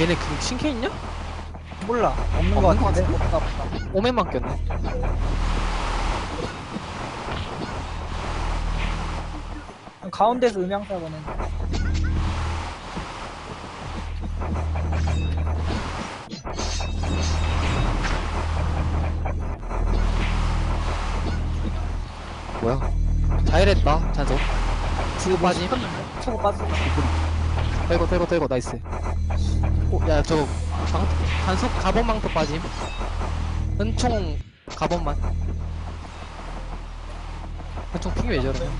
얘네 그 신캐 있냐? 몰라. 없는 거 없는 거 같은데? 없다 없다 오맨만 꼈네. 가운데서 음향사 보는 뭐야? 자일했다 잔속 수고 빠짐. 초고 빠졌어 떼고 떼고 떼고 나이스 오, 야 저거 방, 단속 가본망토 빠짐. 은총 가본만 은총 핑이 왜 저러냐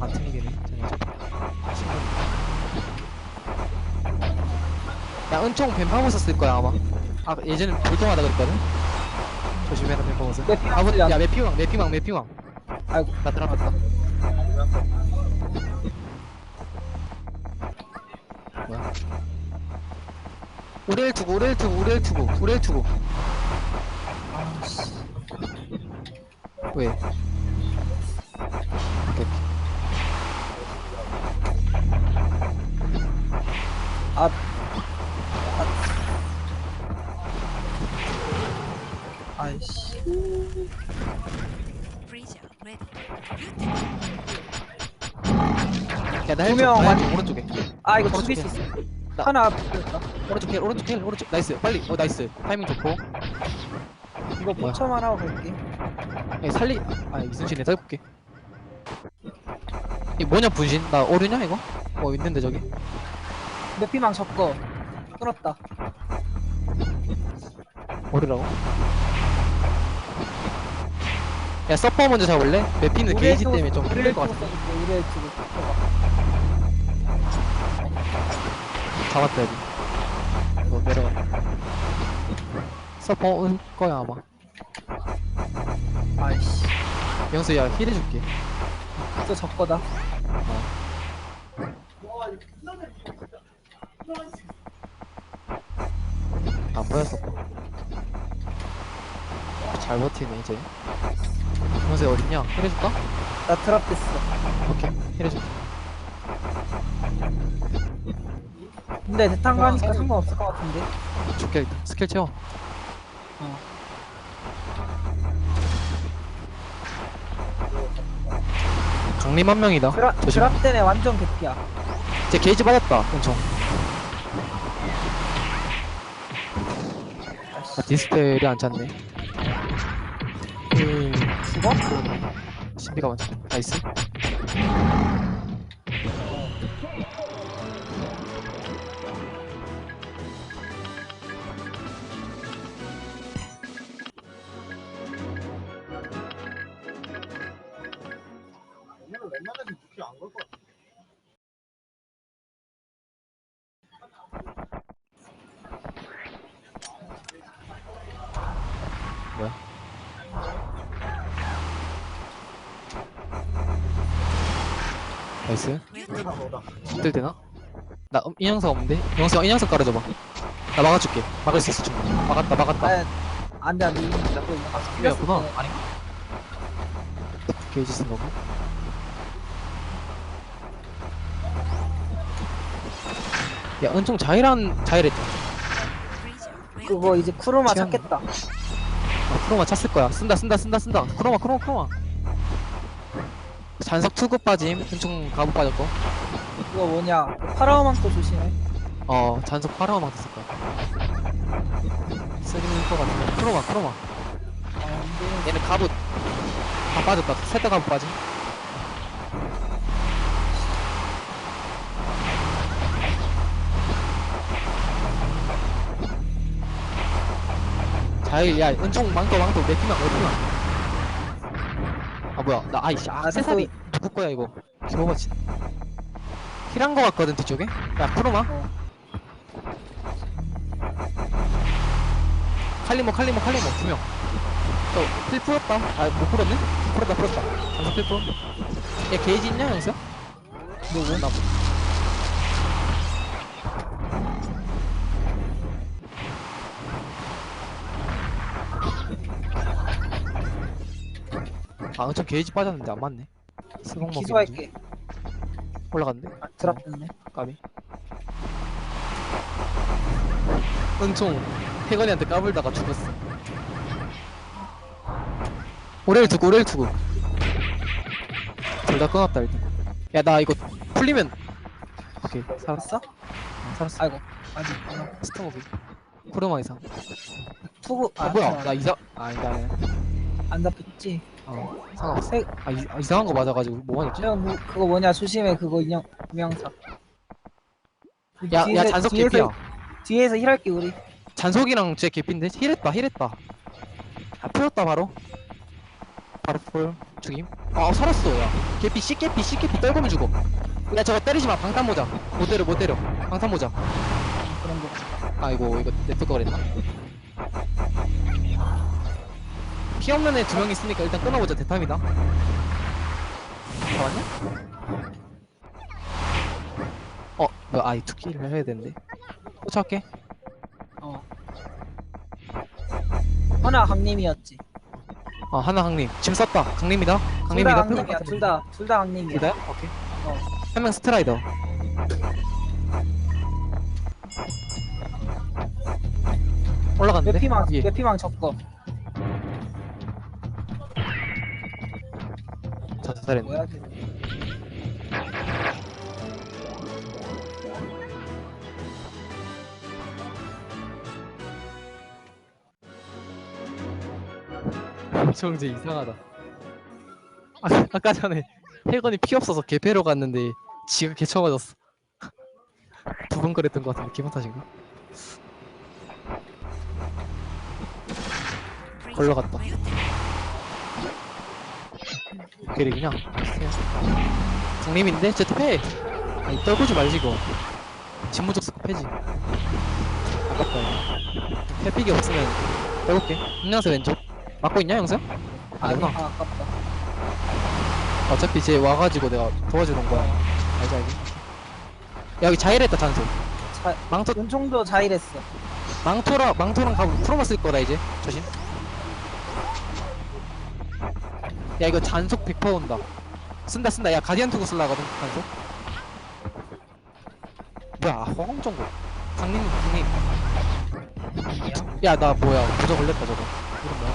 안 틀리겠네. 쟤네 야 은총 뱀파고서 쓸 거야 아마. 아 예전에 불동하다 그랬거든? 조심해라 뱀파고서 아버 틀려. 야 매피왕 매피왕 매피왕 아이고. 나 들어갔다 뭐야 우레일 투구 우레일 투구 우레일 투구 우레일 투구 왜? 오케이. 아. 아이씨. Freezer ready. 야나 두헬명좀 완- 오른쪽에. 아 이거. 죽일 수 있어. 나- 하나 붙였다 오른쪽 힐 오른쪽 힐 오른쪽. 나이스. 빨리. 어 나이스. 타이밍 좋고. 이거 뭐야? 포처만 하고 갈게. 야, 살리 아 이순신 내가 해볼게. 이 뭐냐 분신? 나 오류냐 이거? 뭐 있는데 저기. 내 피망 접거. 끊었다. 오류라고? 야 서퍼 먼저 잡을래? 매피는 게이지 때문에 좀 힘들 것 같아 우리의 지금 잡았다 여기 내려가 서퍼 올 거야 아마. 아이씨. 영수 야 힐 해줄게. 또 접거다. 안 보여 서퍼 잘 버티네 이제. 영수 어딨냐? 힐 해줄까? 나 드랍 됐어. 오케이 힐 해줄게 근데 대탄 가니까 상관없을 것 같은데. 좋게 스킬 채워. 어. 강림 한 명이다. 드랍, 조심. 드랍 때문에 완전 개피야. 제 게이지 받았다 엄청. 아, 디스펠이 안 찼네. 음, 죽어? 신비가 많지 나이스 나이스. 힘들 되나? 나 음, 인형석 없는데? 영석 인형석 깔아줘봐. 나 막아줄게. 막을 수 있어 충분히 막았다 막았다. 아 안돼 안돼. 거 힘이었구나. 아닌가? 게이지 쓴 거고. 야 은총 Freezer ready. 그거 이제 시간 찾겠다. 아, 크로마 찼을 거야. 쓴다 쓴다 쓴다 쓴다. 크로마 크로마 크로마 잔석 투급 빠짐. 은총 가부 빠졌고. 그거 뭐냐? 파라오만 또 조심해. 어 잔석 파라마 됐을 거야. 쓰리는 거 같은데 크로마 크로마 아 근데 얘는 가부. 다 빠졌다 셋다 가부 빠짐. 자일 야 은총 망토 망토. 몇 피망 몇 피망. 아 뭐야. 나 아이씨. 아 아, 세살이 누구 거야 이거 겨우같이 힐한 거 같거든 뒤쪽에 야 프로마 칼리모 칼리모 칼리모 두 명 저필 풀었다 아못 풀었네? 풀었다 풀었다 장사 필 풀었 얘 게이지 있냐 여기서? 누구? 나 아, 엄청 게이지 빠졌는데 안 맞네. 스공 먹이 기소할게. 올라갔네. 아, 드랍 됐네. 까비. 은총 태건이한테 까불다가 죽었어. 오레일 두고 오레일 두고. 둘 다 끊었다 일단. 야 나 이거 풀리면. 오케이 살았어? 어, 살았어. 아이고 아직 어. 스타모비 코르마 이상. 투구 아 뭐야? 나 이상 아니다 아니다. 안 잡혔지 어 상관없어 세- 아, 이, 아 이상한 거 맞아가지고 뭐가 됐지? 저 뭐, 그거 뭐냐 조심해 그거 인형 명사. 야, 야 뒤에서- 잔석 개피야 뒤에서 힐할게 우리. 잔석이랑 제 개피인데? 힐했다 힐했다. 아 풀었다 바로. 바로 풀 죽임. 아 살았어 야. 개피 C 개피 C 개피 떨구면 죽어. 야 저거 때리지 마. 방탄 모자. 못 때려 못 때려. 방탄 모자. 그런 거. 아이고 이거 냅둘 거 그랬나 피 없는 애두명 있으니까 일단 끊어보자 대탐이다. 잡았냐? 어, 이거 아이 투키를 해야 되는데. 쫓아갈게. 어. 하나 강림이었지. 어 하나 강림. 지금 썼다. 강림이다. 강림이다. 강림이야. 둘다 둘 다 강림이야. 둘다요? 오케이. 어. 한 명 스트라이더. 올라갔는데? 뇌피망 위에. 뇌피망 접거 쟤. 정재 이상하다 아, 아까 전에 혜건이 피 없어서 개패로 갔는데 지가 개 쳐 맞았어 두 번 그랬던 것 같은데 기분 탓인가? 걸러 갔다. 걔리 그냥 장님인데? 제트 패! 아니 떨구지 말지 이거 진무적 스코 패지. 아깝다 이거. 패픽이 없으면 떨굴게. 음량세 왼쪽. 막고 있냐 영수야? 아니 아니구나. 아, 아깝다. 어차피 쟤 와가지고 내가 도와주는 거야. 알지 알지? 야, 여기 자일했다 잔소. 자, 망토 은총도 자일했어. 망토랑 가고 프로마 쓸 거다 이제. 조심 야 이거 잔속 100% 온다. 쓴다 쓴다. 야 가디언 투구 쓸라 하거든 잔속. 뭐야 아, 허공정보 강림 강림 야나 뭐야. 부자 걸렸다 저거. 이건 뭐야?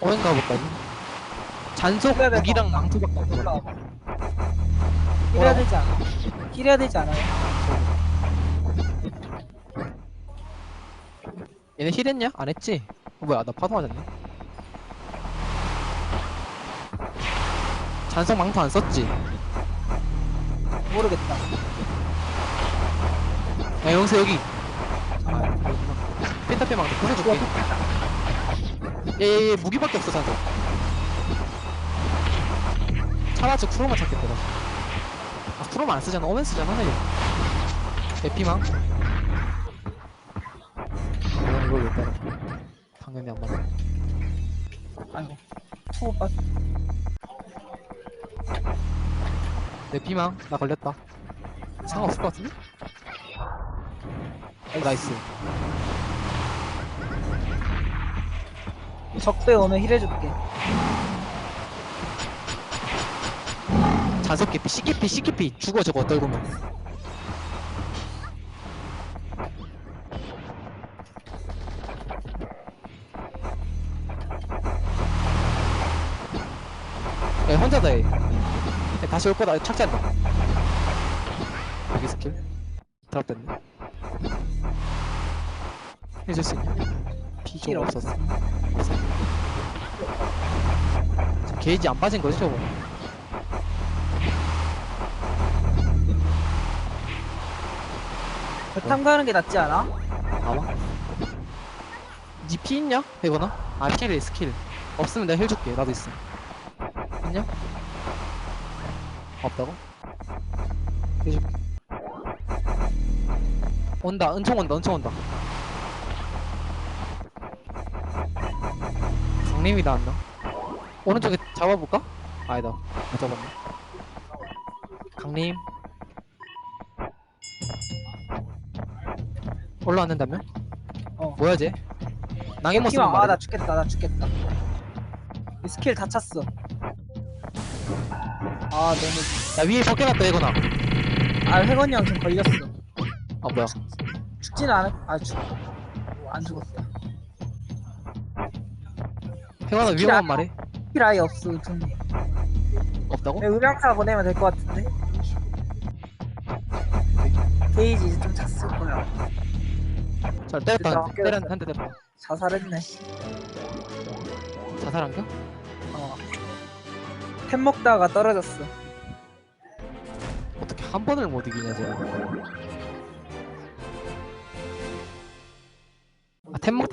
어행 가볼까 잔속 그래, 무기랑 망토밖에 없어 힐해야 되지 않아. 힐해야 되지 않아요? 얘네 힐했냐? 안 했지? 어, 뭐야 나 파도 맞았네 잔속 망토 안 썼지? 모르겠다. 야 영세 여기. 잠깐만 펜타페 망토 부숴줄게. 얘얘얘 무기밖에 없어 잔속 차라리 프로만 찾겠다 나. 아 프로만 안 쓰잖아. 오멘 쓰잖아 얘. 에피망. 이거 이걸 왜 따라? 당연히 안 맞아. 아이고 투구 빠 내 피망? 나 걸렸다. 상관없을 것 같은데? 어, 나이스. 적배 오면 힐해줄게. 자석 개피 C개피 C개피. 죽어 저거 떨구면 야 혼자다 얘. 야, 다시 올 거다 착지한다 여기 스킬 드랍 됐네 해줄 수 있냐? 힐 없었어. 저 게이지 안 빠진 거지 저거 배탐 가는 게 낫지 않아? 아마? 니피 있냐? 해거나? 아 스킬이 스킬 없으면 내가 힐 줄게 나도 있어 있냐? 없다고? 힐 줄게 온다. 은총 온다. 은총 온다. 강림이 나왔나? 오른쪽에 잡아볼까? 아니다. 못 잡았네. 강림. 올라왔는다며? 어. 뭐야 쟤? 피망 말해. 아나 죽겠다. 나 죽겠다. 이 스킬 다 찼어 아 너무 야 위에 벗겨놨다 이거나 아 회건이 형 지금 걸렸어 아 뭐야 죽진 않을 아 죽. 안 죽었다. 행원아 위험한 말해 필 아예 없어 우천님. 없다고? 네, 의량사 보내면 될 것 같은데. 게이지 이제 좀 찼을 거야. 잘 때렸다 됐다, 한대 때렸 한대 때렸다 자살했네. 자살한겨? 어. 템 먹다가 떨어졌어. 어떻게 한 번을 못 이기냐 쟤 아, 템 먹다